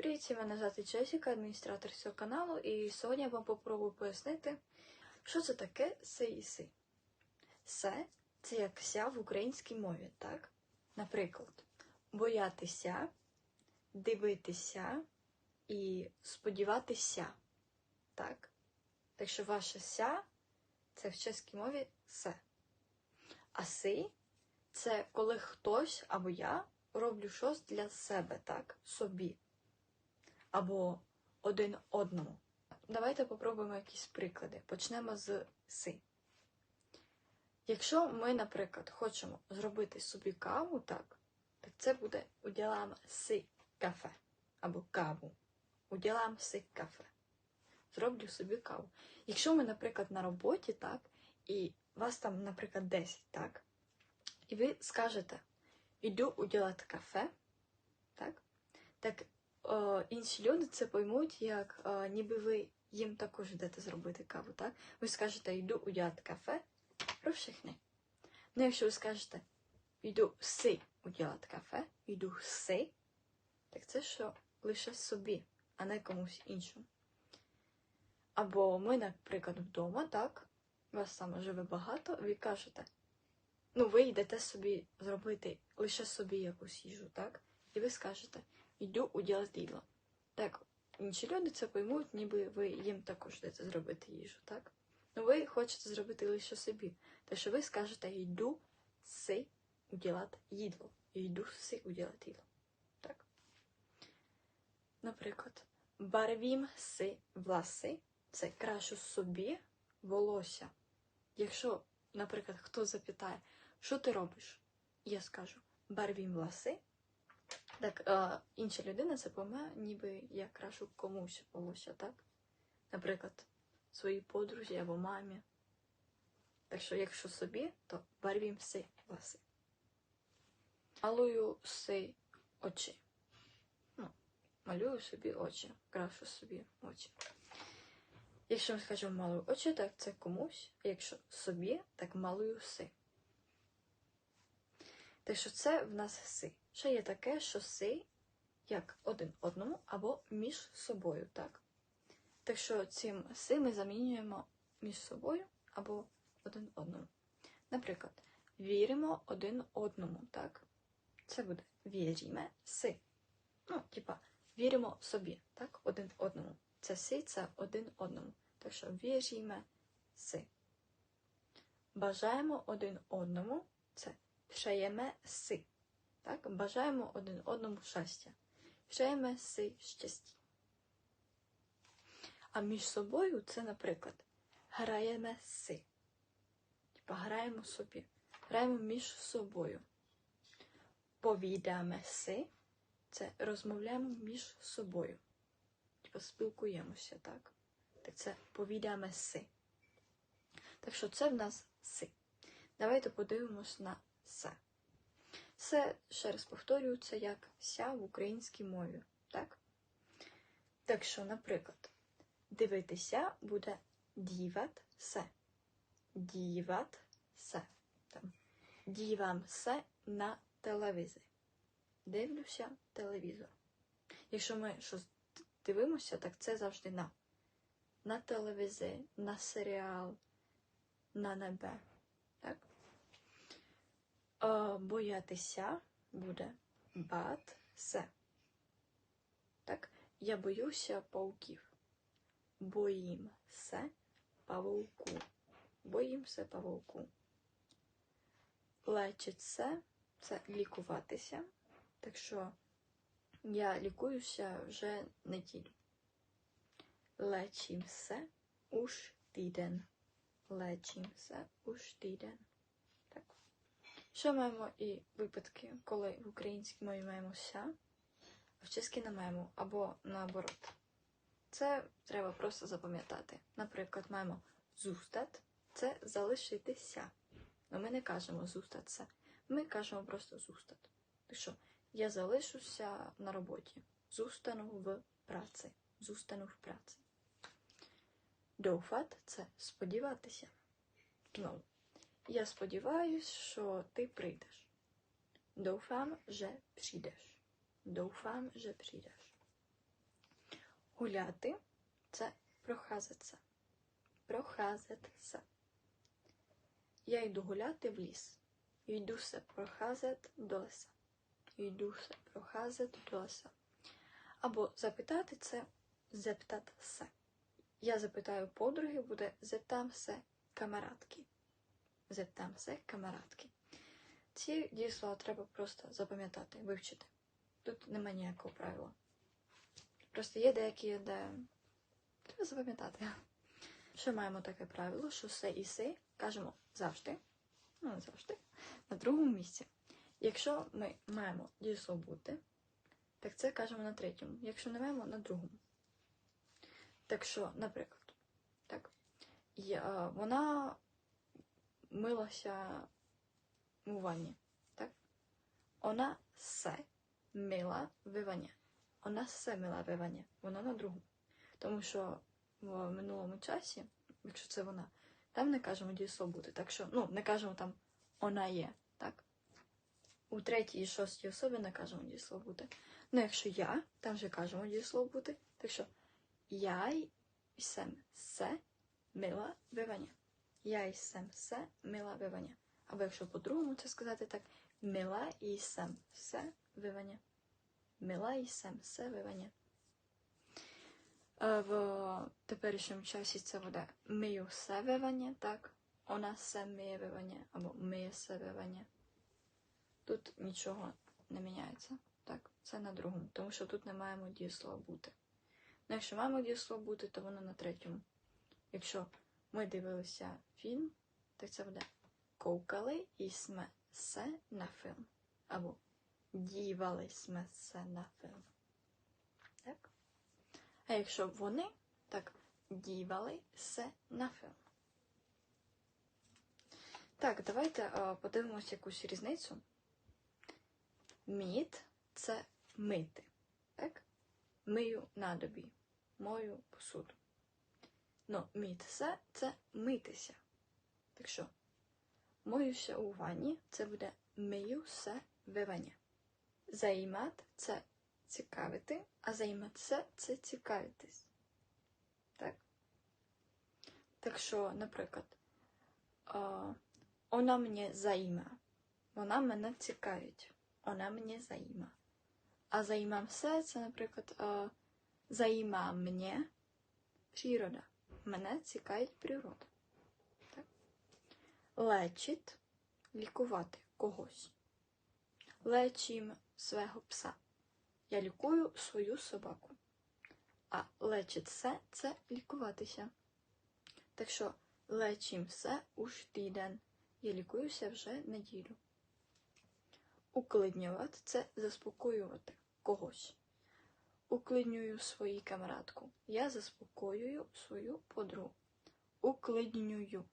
Привіт, мене звати Джесіка, адміністратор цього каналу, і сьогодні я вам попробую пояснити, що це таке се і си. Се це як ся в українській мові, так? Наприклад, боятися, дивитися і сподіватися. Так? Так що ваше ся це в чеській мові се. А си це коли хтось або я роблю щось для себе, так? Собі. Або один одному. Давайте попробуємо якісь приклади. Почнемо з си. Якщо ми, наприклад, хочемо зробити собі каву, так, так це буде уділам си кафе або каву. Уділам си кафе. Зроблю собі каву. Якщо ми, наприклад, на роботі, так, і вас там, наприклад, 10, так, і ви скажете, іду уділати кафе, так, так інші люди це поймуть, як е, ніби ви їм також йдете зробити каву, так? Ви скажете, йду уділати кафе, розчихни. Ну, якщо ви скажете, йду си уділати кафе, йду си, так це що лише собі, а не комусь іншому. Або ми, наприклад, вдома, так, вас саме живе багато, ви кажете, ну, ви йдете собі зробити лише собі якусь їжу, так? І ви скажете, йду уділати їдло. Так, інші люди це поймуть, ніби ви їм також йдете зробити їжу, так? Ну ви хочете зробити лише собі. Так що ви скажете, йду си уділати їдло. Йду си уділати їдло. Так? Наприклад, барвім си власи це крашу собі волосся. Якщо, наприклад, хто запитає, що ти робиш? Я скажу барвім власи. Так, е, інша людина це пойме, ніби я крашу комусь волосся, так? Наприклад, своїй подрузі або мамі. Так що, якщо собі, то барвім си власи. Малую си очі. Ну, малюю собі очі, крашу собі очі. Якщо ми скажемо малую очі, так це комусь. Якщо собі, так малую си. Так що це в нас си. Ще є таке, що си як один одному або між собою, так? Так що цим си ми замінюємо між собою або один одному. Наприклад, віримо один одному, так? Це буде віріме си. Ну, типа, віримо собі, так? Один одному. Це си, це один одному. Так що віріме си. Бажаємо один одному це пшеєме си. Так? Бажаємо один одному щастя. Пшеєме си щасті. А між собою це, наприклад, граємо си. Типа граємо собі. Граємо між собою. Повідаємо си. Це розмовляємо між собою. Типа спілкуємося, так? Так це повідаємо си. Так що це в нас си. Давайте подивимось на се. Це, ще раз повторюю, це як ся в українській мові, так? Так що, наприклад, дивитися буде діват се. Діват се. Там. Дівам се на телевізор. Дивлюся телевізор. Якщо ми щось дивимося, так це завжди на. На телевізор, на серіал, на небе. Е, боятися буде бат се. Так, я боюся пауків. Боїм се павуку. Боїмся павуку. Лечить се це лікуватися. Так що я лікуюся вже неділю. Лечим се уж тиждень. Лечим се уж тиждень. Ще маємо і випадки, коли в українській мові маємо ся, а в чеській не маємо або наоборот. Це треба просто запам'ятати. Наприклад, маємо зустат це залишитися. Но ми не кажемо зустатися, ми кажемо просто зустат. Так що я залишуся на роботі. Зустану в праці. Зустану в праці. Доуфат це сподіватися. Знову. Я сподіваюсь, що ти прийдеш. Doufám, že přijdeš. Doufám, že přijdeš. гуляти це прохазиться. Прохазиться. Я йду гуляти в ліс. Йду се прохазет до леса. Йду се прохазет до леса. Або запитати це зептат се. Я запитаю подруги, буде зептам се камарадки. Зептам се камарадки. Ці дієслова треба просто запам'ятати, вивчити. Тут немає ніякого правила. Просто є деякі, де треба запам'ятати. Ще маємо таке правило, що се і си кажемо завжди, ну не завжди, на другому місці. Якщо ми маємо дієслово бути, так це кажемо на третьому. Якщо не маємо, на другому. Так що, наприклад, так, я, вона милася у ванні, так? Вона се мила в ванні. Вона се мила в ванні. Вона на другому. Тому що в минулому часі, якщо це вона, там не кажемо дієслово бути. Так що, ну, не кажемо там вона є, так? У третій і шостій особі не кажемо дієслово бути. Ну, якщо я, там вже кажемо дієслово бути. Так що я jsem se мила в ванні. Я jsem се мила в ванні. Або якщо по-другому це сказати так, мила і сем се в ванні. Мила і сем се в ванні. Е, В теперішньому часі це буде мию се в ванні, так? Вона се миє в ванні, або миє се в ванні. Тут нічого не міняється. Так, це на другому, тому що тут не маємо дієслова бути. Ну, якщо маємо дієслово бути, то воно на третьому. Якщо ми дивилися фільм, так це буде коукали і се на фільм. Або дівали сме се на фільм. Так? А якщо вони, так дівали се на фільм. Так, давайте подивимося якусь різницю. Міт це мити. Так? Мию надобі, мою посуду. Ну, мітися це митися. Так що, моюся у ванні це буде миюся в ванні. Займат це цікавити, а займатися це цікавитись. Так? Так що, наприклад, вона мене займа. Вона мене цікавить. Вона мене займа. А se, це, наприклад, заjímá mě příroda. Мене цікавить природа. Так? Лечить лікувати когось. Лечим свого пса. Я лікую свою собаку. А лечить се це лікуватися. Так що лечим се уж тиждень. Я лікуюся вже неділю. Уклиднювати це заспокоювати когось. Уклиднюю свою камарадку. Я заспокоюю свою подругу. Уклиднюю.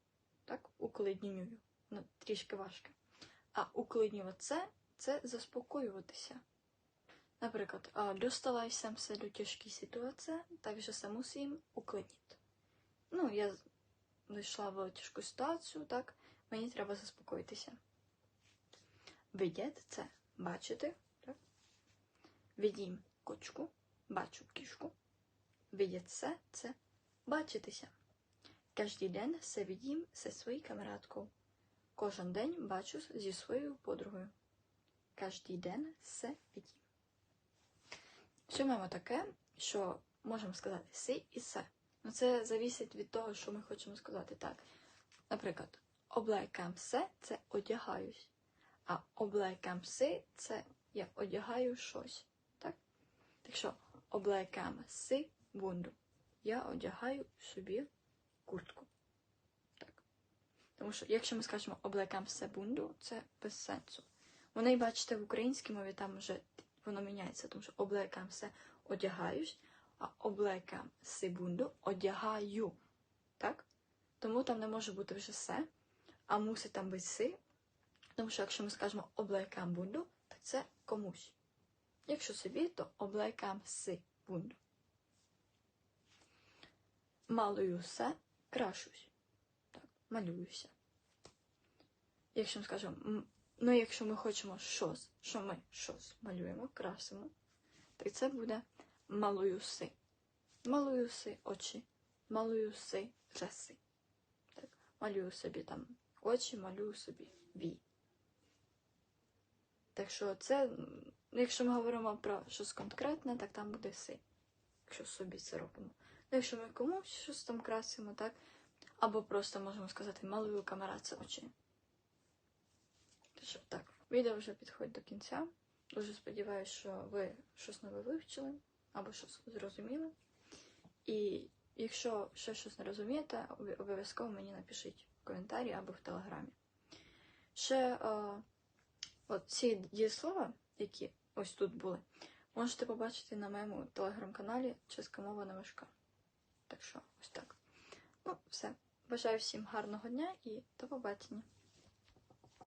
Так, уклиднюю. Ну, трішки важко. А уклиднювати це, це заспокоюватися. Наприклад, достала jsem se до тяжкої ситуації, takže se musím уклidnit. Ну, я зайшла в тяжку ситуацію, так, мені треба заспокоїтися. Видять це бачити. Так? Видім кочку, бачу кішку. Видять це це бачитися. Кожен день се видім зі своєю камерадкою. Кожен день бачу зі своєю подругою. Кожен день се видім. Що маємо таке, що можемо сказати си і се. Ну, це залежить від того, що ми хочемо сказати так. Наприклад, облекам се це одягаюсь. А облекам си це я одягаю щось. Так? Так що облекам си бунду. Я одягаю собі куртку. Так. Тому що, якщо ми скажемо облекам се бунду, це без сенсу. Вони, бачите, в українській мові там вже воно міняється, тому що облекам се одягаюсь, а облекам си бунду одягаю. Так? Тому там не може бути вже се, а мусить там бути си, тому що якщо ми скажемо облекам бунду, то це комусь. Якщо собі, то облекам си бунду. Малююся, крашусь. Так, малююся. Якщо ми скажемо, ну якщо ми хочемо щось, що ми щось малюємо, красимо, то це буде малююси. Малую си очі, малую си реси. Так, малюю собі там очі, малюю собі вій. Так що це, м, якщо ми говоримо про щось конкретне, так там буде си. Якщо собі це робимо. Ну, якщо ми комусь щось там красимо, так? Або просто можемо сказати малую камера це очі. Що так, відео вже підходить до кінця. Дуже сподіваюся, що ви щось нове вивчили або щось зрозуміли. І якщо ще щось не розумієте, обов'язково мені напишіть в коментарі або в телеграмі. Ще е, от ці дієслова, які ось тут були, можете побачити на моєму телеграм-каналі Чеська мешка. Так що ось так. Ну, все. Бажаю всім гарного дня і до побачення.